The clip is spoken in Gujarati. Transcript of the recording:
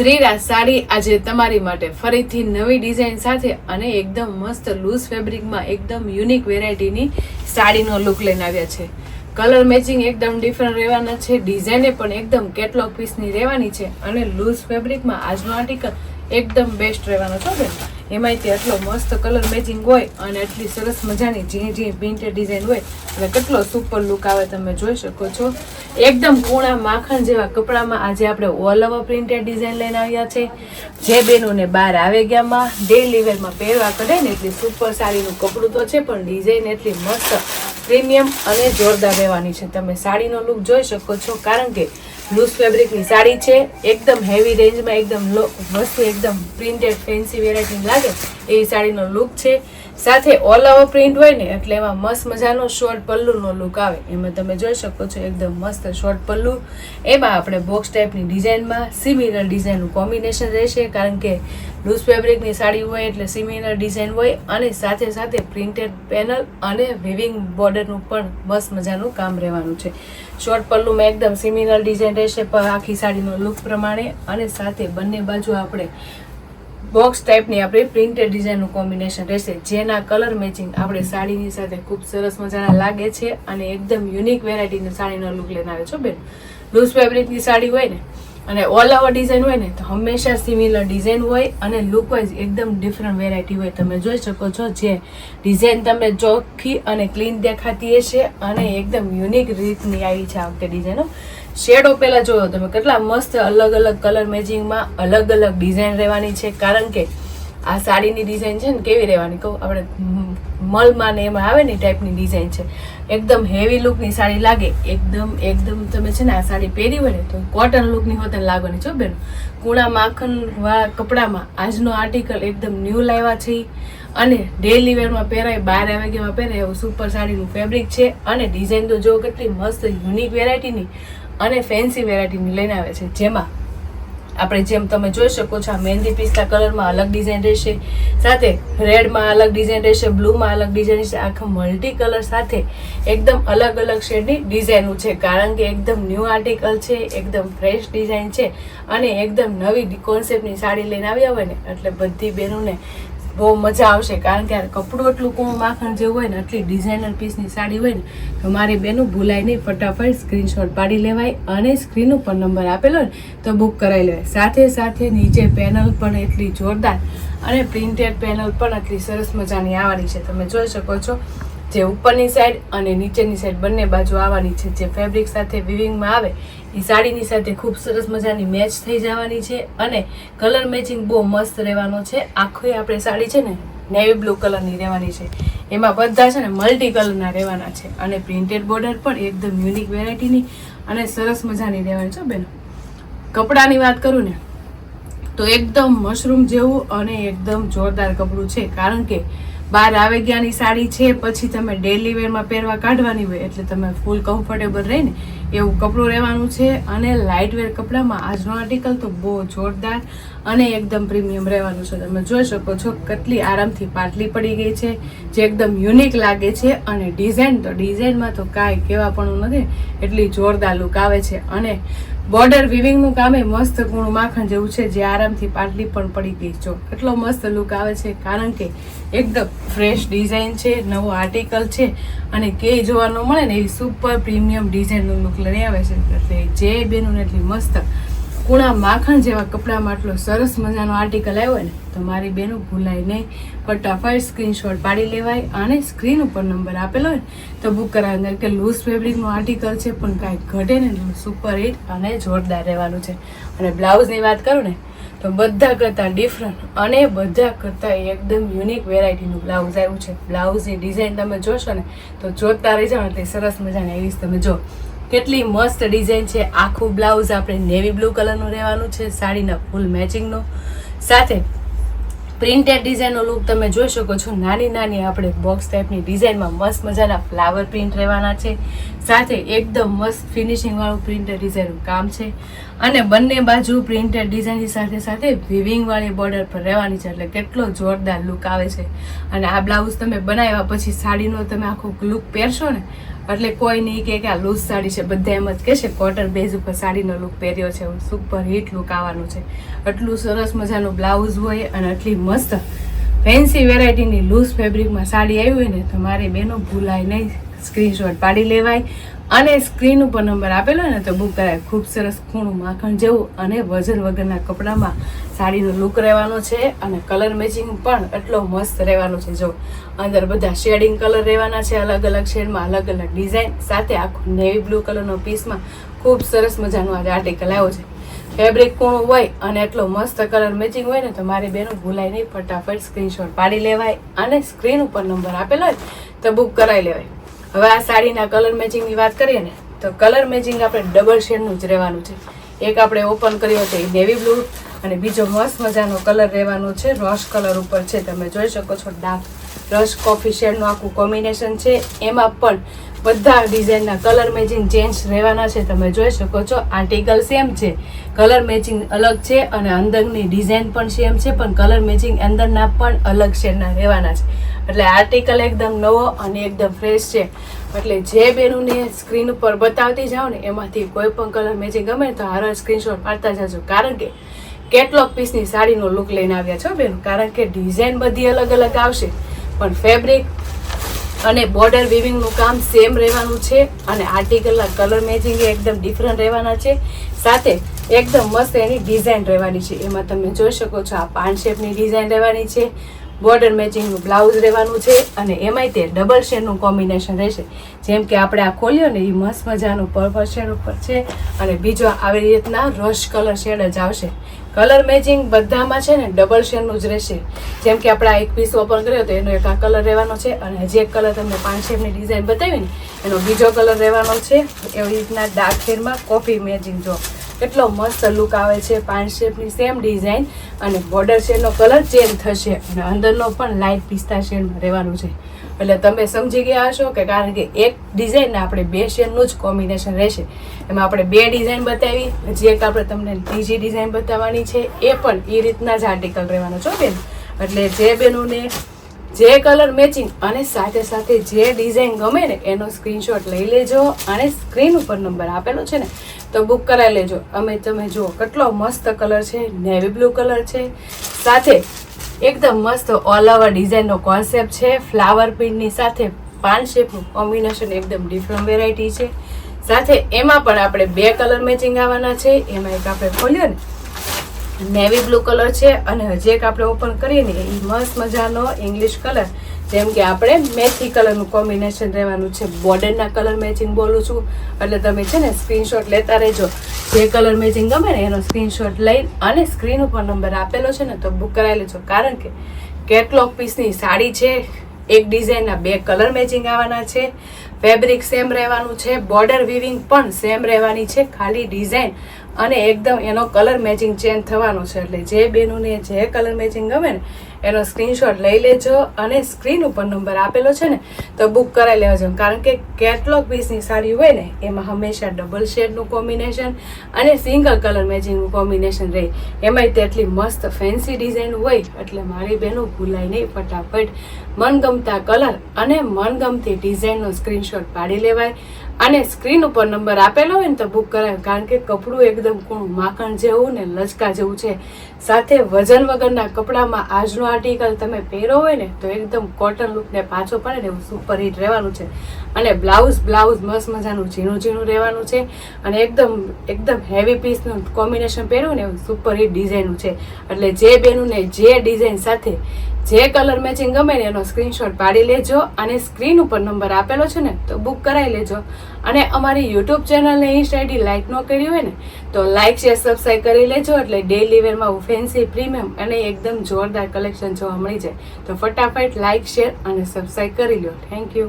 શ્રીરાજ સાડી આજે તમારી માટે ફરીથી નવી ડિઝાઇન સાથે અને એકદમ મસ્ત લૂઝ ફેબ્રિકમાં એકદમ યુનિક વેરાયટીની સાડીનો લુક લઈને આવ્યા છે. કલર મેચિંગ એકદમ ડિફરન્ટ રહેવાના છે ડિઝાઈને પણ એકદમ કેટલોગ પીસની રહેવાની છે અને લૂઝ ફેબ્રિકમાં આજનો આર્ટિકલ એકદમ બેસ્ટ રહેવાનો છો બેન. એમાંય આટલો મસ્ત કલર મેચિંગ હોય અને આટલી સરસ મજાની ઝીણી ઝીણી પ્રિન્ટેડ ડિઝાઇન હોય અને કેટલો સુપર લુક આવે તમે જોઈ શકો છો. એકદમ પૂણા માખણ જેવા કપડામાં આજે આપણે ઓલ ઓવર પ્રિન્ટેડ ડિઝાઇન લઈને આવ્યા છે. જે બેનોને બહાર આવે ગયામાં ડેલી વેરમાં પહેરવા કરે ને એટલી સુપર સાડીનું કપડું તો છે, પણ ડિઝાઇન એટલી મસ્ત પ્રીમિયમ અને જોરદાર રહેવાની છે. તમે સાડીનો લુક જોઈ શકો છો, કારણ કે લૂઝ ફેબ્રિકની સાડી છે. એકદમ હેવી રેન્જમાં એકદમ લો વસ્તુ એકદમ પ્રિન્ટેડ ફેન્સી વેરાયટી લાગે, એવી સાડીનો લુક છે. સાથે ઓલ ઓવર પ્રિન્ટ હોય ને, એટલે એમાં મસ્ત મજાનો શોર્ટ પલ્લુનો લુક આવે. એમાં તમે જોઈ શકો છો એકદમ મસ્ત શોર્ટ પલ્લુ. એમાં આપણે બોક્સ ટાઈપની ડિઝાઇનમાં સિમિલર ડિઝાઇનનું કોમ્બિનેશન રહેશે, કારણ કે લૂઝ ફેબ્રિકની સાડી હોય એટલે સિમિલર ડિઝાઇન હોય, અને સાથે સાથે પ્રિન્ટેડ પેનલ અને વિવિંગ બોર્ડરનું પણ મસ્ત મજાનું કામ રહેવાનું છે. શોર્ટ પલ્લુમાં એકદમ સિમિલર ડિઝાઇન રહેશે આખી સાડીનો લુક પ્રમાણે, અને સાથે બંને બાજુ આપણે બોક્સ ટાઈપની આપણી પ્રિન્ટેડ ડિઝાઇનનું કોમ્બિનેશન રહેશે. જેના કલર મેચિંગ આપણે સાડીની સાથે ખૂબ સરસ મજાના લાગે છે અને એકદમ યુનિક વેરાયટીની સાડીનો લુક લઈને આવે છો બેન. લૂઝ ફેબ્રિકની સાડી હોય ને, અને ઓલ ઓવર ડિઝાઇન હોય ને, તો હંમેશા સિમિલર ડિઝાઇન હોય અને લુક વાઇઝ એકદમ ડિફરન્ટ વેરાયટી હોય. તમે જોઈ શકો છો જે ડિઝાઇન તમને ચોખ્ખી અને ક્લીન દેખાતી હશે અને એકદમ યુનિક રીતની આવી છે આ વખતે ડિઝાઇનો શેડો પહેલાં જોયો તમે, કેટલા મસ્ત અલગ અલગ કલર મેચિંગમાં અલગ અલગ ડિઝાઇન રહેવાની છે. કારણ કે આ સાડીની ડિઝાઇન છે ને કેવી રહેવાની કહું? આપણે મલમાં ને એમાં આવે ને ટાઈપની ડિઝાઇન છે. એકદમ હેવી લુકની સાડી લાગે. એકદમ એકદમ તમે છે ને આ સાડી પહેરી ને તો કોટન લુકની હોતે લાગવાની છો બેન. કુણા માખણવાળા કપડામાં આજનો આર્ટિકલ એકદમ ન્યૂ લાવ્યા છે. અને ડેલી વેરમાં પહેરાય, બાર વાગ્યામાં પહેરાય એવું સુપર સાડીનું ફેબ્રિક છે. અને ડિઝાઇન તો જો કેટલી મસ્ત યુનિક વેરાયટીની અને ફેન્સી વેરાયટીની લઈને આવે છે. જેમાં આપણે જેમ તમે જોઈ શકો છો, આ મહેંદી પિસ્તા કલરમાં અલગ ડિઝાઇન રહેશે, સાથે રેડમાં અલગ ડિઝાઇન રહેશે બ્લુમાં અલગ ડિઝાઇન રહેશે, આખા મલ્ટી કલર સાથે એકદમ અલગ અલગ શેડની ડિઝાઇનો છે. કારણ કે એકદમ ન્યૂ આર્ટિકલ છે, એકદમ ફ્રેશ ડિઝાઇન છે અને એકદમ નવી કોન્સેપ્ટની સાડી લઈને આવ્યા હોય ને, એટલે બધી બહેનોને બહુ મજા આવશે, કારણ કે કપડું એટલું કોણ માખણ જેવું હોય ને એટલી ડિઝાઇનર પીસની સાડી હોય ને, તો મારી બેનું ભૂલાય નહીં, ફટાફટ સ્ક્રીનશોટ પાડી લેવાય અને સ્ક્રીન ઉપર નંબર આપેલો હોય તો બુક કરાવી લેવાય. સાથે સાથે નીચે પેનલ પણ એટલી જોરદાર અને પ્રિન્ટેડ પેનલ પણ એટલી સરસ મજાની આવવાની છે. તમે જોઈ શકો છો જે ઉપરની સાઈડ અને નીચેની સાઈડ બંને બાજુ આવવાની છે. જે ફેબ્રિક સાથે વિવિંગમાં આવે એ સાડીની સાથે ખૂબ સરસ મજાની મેચ થઈ જવાની છે અને કલર મેચિંગ બહુ મસ્ત રહેવાનો છે. આખી આપણે સાડી છે ને નેવી બ્લુ કલરની રહેવાની છે. એમાં બધા છે ને મલ્ટી કલરના રહેવાના છે અને પ્રિન્ટેડ બોર્ડર પણ એકદમ યુનિક વેરાયટીની અને સરસ મજાની રહેવાની છે બેન. કપડાની વાત કરું ને, તો એકદમ મશરૂમ જેવું અને એકદમ જોરદાર કપડું છે. કારણ કે બહાર આવે ગયાની સાડી છે, પછી તમે ડેલી વેરમાં પહેરવા કાઢવાની હોય એટલે તમે ફૂલ કમ્ફર્ટેબલ રહે ને, એવું કપડું રહેવાનું છે. અને લાઇટ વેર કપડામાં આજનો આર્ટિકલ તો બહુ જોરદાર અને એકદમ પ્રીમિયમ રહેવાનું છે. તમે જોઈ શકો છો કેટલી આરામથી પાટલી પડી ગઈ છે, જે એકદમ યુનિક લાગે છે અને ડિઝાઇન તો ડિઝાઇનમાં તો કાંઈ કહેવા પણ નથી, એટલી જોરદાર લુક આવે છે. અને બોર્ડર વિવિંગનું કામ એ મસ્ત ગુણ માખણ જેવું છે, જે આરામથી પાટલી પણ પડી ગઈ. છો એટલો મસ્ત લુક આવે છે, કારણ કે એકદમ ફ્રેશ ડિઝાઇન છે, નવો આર્ટિકલ છે, અને કે જોવા મળે ને એવી સુપર પ્રીમિયમ ડિઝાઇનનું લુક લઈ આવે છે. જે બેનું એટલી મસ્ત કુણા માખણ જેવા કપડામાં આટલો સરસ મજાનો આર્ટિકલ આવ્યો ને, તો મારી બેનું ભૂલાય નહીં. ફટાફટ સ્ક્રીનશોટ પાડી લેવાય અને સ્ક્રીન ઉપર નંબર આપેલો હોય તો બુક કરાવી. કે લૂઝ ફેબ્રિકનું આર્ટિકલ છે, પણ કાંઈ ઘટે ને સુપર હિટ અને જોરદાર રહેવાનું છે. અને બ્લાઉઝની વાત કરું ને, તો બધા કરતાં ડિફરન્ટ અને બધા કરતાં એકદમ યુનિક વેરાયટીનું બ્લાઉઝ આવ્યું છે. બ્લાઉઝની ડિઝાઇન તમે જોશો ને, તો જોતા રહી જાઓ ને, તે સરસ મજાની એવી તમે. જો કેટલી મસ્ત ડિઝાઇન છે. આખું બ્લાઉઝ આપણે નેવી બ્લુ કલરનું રહેવાનું છે, સાડીના ફૂલ મેચિંગનો. સાથે પ્રિન્ટેડ ડિઝાઇનનો લુક તમે જોઈ શકો છો. નાની નાની આપણે બોક્સ ટાઈપની ડિઝાઇનમાં મસ્ત મજાના ફ્લાવર પ્રિન્ટ રહેવાના છે. સાથે એકદમ મસ્ત ફિનિશિંગવાળું પ્રિન્ટેડ ડિઝાઇનનું કામ છે. અને બંને બાજુ પ્રિન્ટેડ ડિઝાઇનની સાથે સાથે વિવિંગ વાળી બોર્ડર પર રહેવાની છે. એટલે કેટલો જોરદાર લુક આવે છે. અને આ બ્લાઉઝ તમે બનાવ્યા પછી સાડીનો તમે આખો લુક પહેરશો ને એટલે કોઈ નહીં કહે કે આ લૂઝ સાડી છે, બધા એમ જ કહેશે કોટર બેઝ ઉપર સાડીનો લુક પહેર્યો છે સુપર હિટ લુક આવવાનું છે. આટલું સરસ મજાનું બ્લાઉઝ હોય અને આટલી મસ્ત ફેન્સી વેરાયટીની લૂઝ ફેબ્રિકમાં સાડી આવી હોય ને, તો મારી બેનો ભૂલાય નહીં. સ્ક્રીનશોટ પાડી લેવાય અને સ્ક્રીન ઉપર નંબર આપેલો ને, તો બુક કરાય. ખૂબ સરસ ખૂણું માખણ જેવું અને વજન વગરના કપડામાં સાડીનો લુક રહેવાનો છે અને કલર મેચિંગ પણ એટલો મસ્ત રહેવાનો છે. જો, અંદર બધા શેડિંગ કલર રહેવાના છે અલગ અલગ શેડમાં, અલગ અલગ ડિઝાઇન સાથે આખો નેવી બ્લુ કલરનો પીસમાં ખૂબ સરસ મજાનો આજે આર્ટિકલ આવ્યો છે. ફેબ્રિક કૂણું હોય અને એટલો મસ્ત કલર મેચિંગ હોય ને તો મારી બેનો ભૂલાય નહીં, ફટાફટ સ્ક્રીનશોટ પાડી લેવાય અને સ્ક્રીન ઉપર નંબર આપેલો હોય તો બુક કરાવી લેવાય. હવે આ સાડીના કલર મેચિંગની વાત કરીએ ને, તો કલર મેચિંગ આપણે ડબલ શેડનું જ રહેવાનું છે. એક આપણે ઓપન કર્યો છે નેવી બ્લુ અને બીજો મસ્ત મજાનો કલર રહેવાનો છે રોશ કલર ઉપર છે. તમે જોઈ શકો છો ડાર્ક રશ કોફી શેડનું આખું કોમ્બિનેશન છે. એમાં પણ બધા ડિઝાઇનના કલર મેચિંગ ચેન્જ રહેવાના છે. તમે જોઈ શકો છો આર્ટિકલ સેમ છે. કલર મેચિંગ અલગ છે અને અંદરની ડિઝાઇન પણ સેમ છે, પણ કલર મેચિંગ અંદરના પણ અલગ શેડના રહેવાના છે. એટલે આર્ટિકલ એકદમ નવો અને એકદમ ફ્રેશ છે. એટલે જે બેનુને સ્ક્રીન ઉપર બતાવતી જાઓ ને, એમાંથી કોઈ પણ કલર મેચિંગ ગમે તો હારો સ્ક્રીનશોટ પાડતા જાજો. કારણ કે કેટલોક પીસની સાડીનો લુક લઈને આવ્યા છો બેન? કારણ કે ડિઝાઇન બધી અલગ અલગ આવશે. પણ ફેબ્રિક અને બોર્ડર વિવિંગનું કામ સેમ રહેવાનું છે અને આર્ટિકલના કલર મેચિંગ એકદમ ડિફરન્ટ રહેવાના છે. સાથે એકદમ મસ્ત એની ડિઝાઇન રહેવાની છે. એમાં તમે જોઈ શકો છો આ પાન શેપની ડિઝાઇન રહેવાની છે. બોર્ડર મેચિંગનું બ્લાઉઝ રહેવાનું છે અને એમાંય તે ડબલ શેડનું કોમ્બિનેશન રહેશે. જેમ કે આપણે આ ખોલ્યો ને એ મસ્ત મજાનું પર્પલ શેડ ઉપર છે અને બીજો આવી રીતના રશ કલર શેડ જ આવશે. કલર મેચિંગ બધામાં છે ને ડબલ શેડનું જ રહેશે. જેમ કે આપણે આ એક પીસ ઓપન કર્યો તો એનો એક આ કલર રહેવાનો છે અને હજી એક કલર તમને પાંચ શેરની ડિઝાઇન બતાવી ને એનો બીજો કલર રહેવાનો છે. એવી રીતના ડાર્ક શેડમાં કોફી મેચિંગ જો કેટલો મસ્ત લુક આવે છે પાંચ શેપની સેમ ડિઝાઇન અને બોર્ડર શેડનો કલર ચેન્જ થશે અને અંદરનો પણ લાઇટ પિસ્તા શેડમાં રહેવાનું છે. એટલે તમે સમજી ગયા હશો કે કારણ કે એક ડિઝાઇન આપણે બે શેડનું જ કોમ્બિનેશન રહેશે. એમાં આપણે બે ડિઝાઇન બતાવી હજી એક આપણે તમને ત્રીજી ડિઝાઇન બતાવવાની છે, એ પણ એ રીતના જ આર્ટિકલ રહેવાનો છો બેન. એટલે જે બેનોને જે કલર મેચિંગ અને સાથે સાથે જે ડિઝાઇન ગમે ને, એનો સ્ક્રીનશોટ લઈ લેજો અને સ્ક્રીન ઉપર નંબર આપેલો છે ને, તો બુક કરાવી લેજો. અમે તમે જુઓ, કેટલો મસ્ત કલર છે નેવી બ્લુ કલર છે. સાથે એકદમ મસ્ત ઓલ ઓવર ડિઝાઇનનો કોન્સેપ્ટ છે. ફ્લાવર પ્રિન્ટની સાથે પાન શેપનું કોમ્બિનેશન એકદમ ડિફરન્ટ વેરાયટી છે. સાથે એમાં પણ આપણે બે કલર મેચિંગ આવવાના છે. એમાં એક આપણે ખોલ્યો ને નેવી બ્લુ કલર છે અને હજી એક આપણે ઓપન કરીએ ને એ મસ્ત મજાનો ઇંગ્લિશ કલર જેમ કે આપણે મેથી કલરનું કોમ્બિનેશન રહેવાનું છે. બોર્ડરના કલર મેચિંગ બોલું છું. એટલે તમે છે ને સ્ક્રીનશોટ લેતા રહેજો. જે કલર મેચિંગ ગમે ને, એનો સ્ક્રીનશોટ લઈ અને સ્ક્રીન ઉપર નંબર આપેલો છે ને, તો બુક કરાવી લેજો. કારણ કે કેટલોક પીસની સાડી છે, એક ડિઝાઇનના બે કલર મેચિંગ આવવાના છે. ફેબ્રિક સેમ રહેવાનું છે, બોર્ડર વિવિંગ પણ સેમ રહેવાની છે, ખાલી ડિઝાઇન અને એકદમ એનો કલર મેચિંગ ચેન્જ થવાનો છે. એટલે જે બેનોને જે કલર મેચિંગ ગમે ને એનો સ્ક્રીનશોટ લઈ લેજો અને સ્ક્રીન ઉપર નંબર આપેલો છે ને, તો બુક કરાવી લેવાજો કારણ કે કેટલોક પીસની સાડી હોય ને, એમાં હંમેશા ડબલ શેડનું કોમ્બિનેશન અને સિંગલ કલર મેચિંગનું કોમ્બિનેશન રહે. એમાંય તેટલી મસ્ત ફેન્સી ડિઝાઇન હોય, એટલે મારી બહેનો ભૂલાય નહીં, ફટાફટ મનગમતા કલર અને મનગમતી ડિઝાઇનનો સ્ક્રીનશોટ પાડી લેવાય. અને સ્ક્રીન ઉપર નંબર આપેલો હોય ને તો બુક કરાય. કારણ કે કપડું એકદમ કૂણું, માખણ જેવું ને લચકા જેવું છે. સાથે વજન વગરના કપડામાં આજનો આર્ટિકલ તમે પહેરો હોય ને તો એકદમ કોટન લુકને પાછો પડે ને એવું સુપર હિટ રહેવાનું છે. અને બ્લાઉઝ બ્લાઉઝ મસ્ત મજાનું ઝીણું ઝીણું રહેવાનું છે. અને એકદમ એકદમ હેવી પીસનું કોમ્બિનેશન પહેર્યું ને એવું સુપર હિટ ડિઝાઇનનું છે. એટલે જે બેનુંને જે ડિઝાઇન સાથે જે કલર મેચિંગ ગમે ને એનો સ્ક્રીનશોટ પાડી લેજો અને સ્ક્રીન ઉપર નંબર આપેલો છે ને, તો બુક કરાવી લેજો. અને અમારી યુટ્યુબ ચેનલને ઇન્સ્ટા આઈડી લાઇક ન કરી હોય ને, તો લાઇક શેર સબસ્ક્રાઈબ કરી લેજો. એટલે ડેલી વેરમાં ફેન્સી પ્રીમિયમ અને એકદમ જોરદાર કલેક્શન જોવા મળી જાય. તો ફટાફટ લાઇક શેર અને સબસ્ક્રાઈબ કરી લો થેન્ક યુ